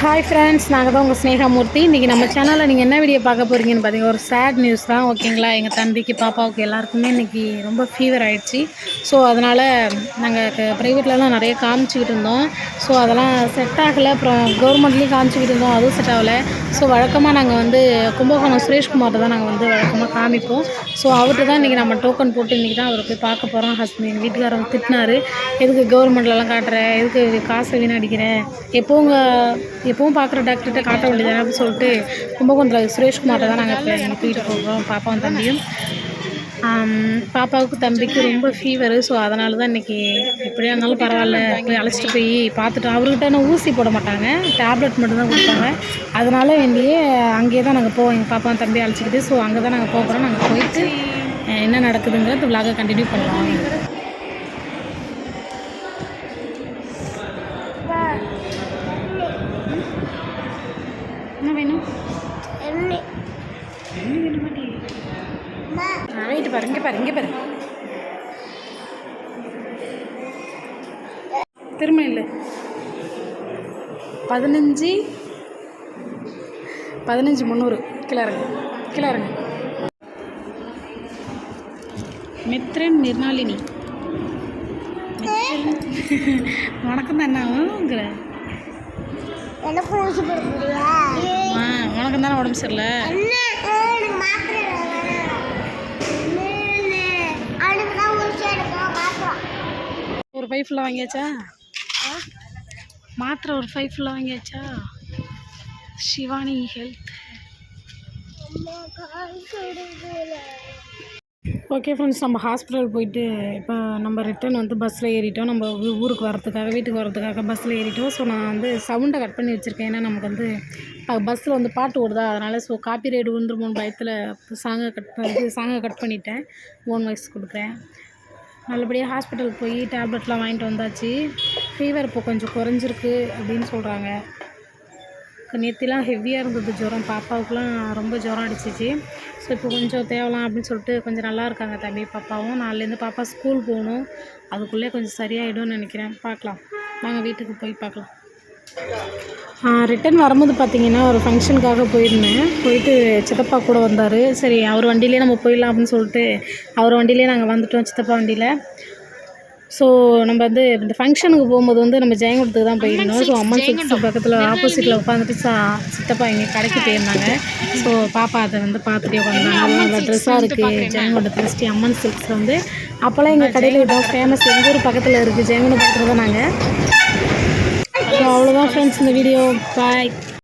Hi friends நாங்கள் தான் உங்கள் ஸ்னேகாமூர்த்தி இன்றைக்கி நம்ம சேனலில் நீங்கள் என்ன வீடியோ பார்க்க போகிறீங்கன்னு பார்த்தீங்கன்னா ஒரு சேட் நியூஸ் தான் ஓகேங்களா எங்கள் தம்பிக்கு பாப்பாவுக்கு எல்லாருக்குமே இன்றைக்கி ரொம்ப ஃபீவர் ஆயிடுச்சு. ஸோ அதனால் நாங்கள் ப்ரைவேட்லலாம் நிறைய காமிச்சிக்கிட்டு இருந்தோம். ஸோ அதெல்லாம் செட் ஆகலை. அப்புறம் கவர்மெண்ட்லேயும் காமிச்சிக்கிட்டு இருந்தோம். அதுவும் செட் ஆகலை. ஸோ வழக்கமாக நாங்கள் வந்து கும்பகோணம் சுரேஷ்குமார்ட்ட தான் நாங்கள் வந்து வழக்கமாக காமிப்போம். ஸோ அவர்கிட்ட தான் இன்றைக்கி நம்ம டோக்கன் போட்டு இன்றைக்கி தான் அவரை போய் பார்க்க போகிறோம் ஹஸ்பண்ட் எங்கள் வீட்டுக்காரர் திட்டினார். எதுக்கு கவர்மெண்ட்லலாம் காட்டுற? எதுக்கு காசை வீணடிக்கிற? எப்போவும் உங்கள் எப்பவும் பார்க்குற டாக்டர்கிட்ட காட்ட வேண்டியதானே அப்படின்னு சொல்லிட்டு கும்பகோணத்தில் சுரேஷ்குமார்ட்ட தான் நாங்கள் இப்போ அனுப்பிட்டு போகிறோம் பாப்பாவும் தம்பியும். பாப்பாவுக்கு தம்பிக்கு ரொம்ப ஃபீவரு ஸோ அதனால தான் இன்றைக்கி எப்படியா இருந்தாலும் பரவாயில்ல போய் அழைச்சிட்டு போய் பார்த்துட்டு அவர்கிட்ட நான் ஊசி போட மாட்டாங்க டேப்லெட் மட்டும்தான் கொடுப்பாங்க. அதனால வேண்டியே அங்கேயே தான் நாங்கள் போவோம் எங்கள் பாப்பா தம்பி அழைச்சிக்கிட்டு ஸோ அங்கே தான் நாங்கள் போகிறோம் நாங்கள் போயிட்டு என்ன நடக்குதுங்கிறது விலாக கண்டினியூ பண்ணுவோம் வேணுமாட்டி ஆ வெயிட் பாரு இங்கே பாரு இங்கே பாரு. திரும்ப இல்லை. பதினஞ்சு பதினஞ்சு முந்நூறு. கீழே இறங்க மித்ரன் நிர்மாலினி. வணக்கம் தான் என்னங்கிற எனக்கு உனக்கு தானே உடம்பு சரியில்லை? ஒரு ஃபைவ் ஃபுல்லாக வாங்கியாச்சா? மாத்திரை ஒரு ஃபைவ் ஃபுல்லாக வாங்கியாச்சா? சிவானி ஹெல்த் ஓகே ஃப்ரெண்ட்ஸ் நம்ம ஹாஸ்பிட்டல் போயிட்டு இப்போ நம்ம ரிட்டர்ன் வந்து பஸ்ஸில் ஏறிட்டோம். நம்ம ஊருக்கு வரதுக்காக வீட்டுக்கு வரதுக்காக பஸ்ஸில் ஏறிட்டோம். ஸோ நான் வந்து சவுண்டை கட் பண்ணி வச்சுருக்கேன். ஏன்னா நமக்கு வந்து பஸ்ஸில் வந்து பாட்டு ஓடுதா? அதனால் ஸோ காப்பி ரைடு விழுந்துருமோன்னு பயத்தில் சாங்கை கட் பண்ணி சாங்கை கட் பண்ணிட்டேன். ஓன் வாய்ஸ் கொடுக்குறேன். நல்லபடியாக ஹாஸ்பிட்டல் போய் டேப்லெட்லாம் வாங்கிட்டு வந்தாச்சு. ஃபீவர் இப்போ கொஞ்சம் குறைஞ்சிருக்கு அப்படின்னு சொல்கிறாங்க நேற்றுலாம் ஹெவியாக இருந்தது ஜுரம். பாப்பாவுக்குலாம் ரொம்ப ஜுரம் அடிச்சிச்சு. ஸோ இப்போ கொஞ்சம் தேவலாம் அப்படின்னு சொல்லிட்டு கொஞ்சம் நல்லா இருக்காங்க தம்பி பாப்பாவும். நாலுலேருந்து பாப்பா ஸ்கூல் போகணும். அதுக்குள்ளே கொஞ்சம் சரியாயிடும்னு நினைக்கிறேன். பார்க்கலாம். நாங்கள் வீட்டுக்கு போய் பார்க்கலாம். ரிட்டர்ன் வரும்போது பார்த்தீங்கன்னா ஒரு ஃபங்க்ஷனுக்காக போயிருந்தேன். போயிட்டு சித்தப்பா கூட வந்தார். சரி அவர் வண்டியிலே நம்ம போயிடலாம் அப்படின்னு சொல்லிட்டு அவர் வண்டியிலே நாங்கள் வந்துட்டோம் சித்தப்பா வண்டியில். ஸோ நம்ம வந்து இந்த ஃபங்க்ஷனுக்கு போகும்போது வந்து நம்ம ஜெயங்குடத்துக்கு தான் போயிருந்தோம் ஸோ அம்மன் சிக்ஸ் பக்கத்தில் ஆப்போசிட்டில் உட்காந்துட்டு சா சித்தப்பா இங்கே கடைக்கு போயிருந்தாங்க. ஸோ பாப்பா அதை வந்து பார்த்துட்டே உட்காந்தாங்க நல்லா ட்ரெஸ்ஸாக இருக்குது ஜெயங்கொண்டத்தில் ஸ்ரீ அம்மன் சில்க்ஸ் வந்து அப்போல்லாம் எங்கள் கடையில் இதான் ஃபேமஸ் எங்கள் ஊர் பக்கத்தில் இருக்குது ஜெயங்கொண்டம் பக்கத்தில் தான் நாங்கள் ஸோ அவ்வளோதான் ஃப்ரெண்ட்ஸ் இந்த வீடியோ பாய்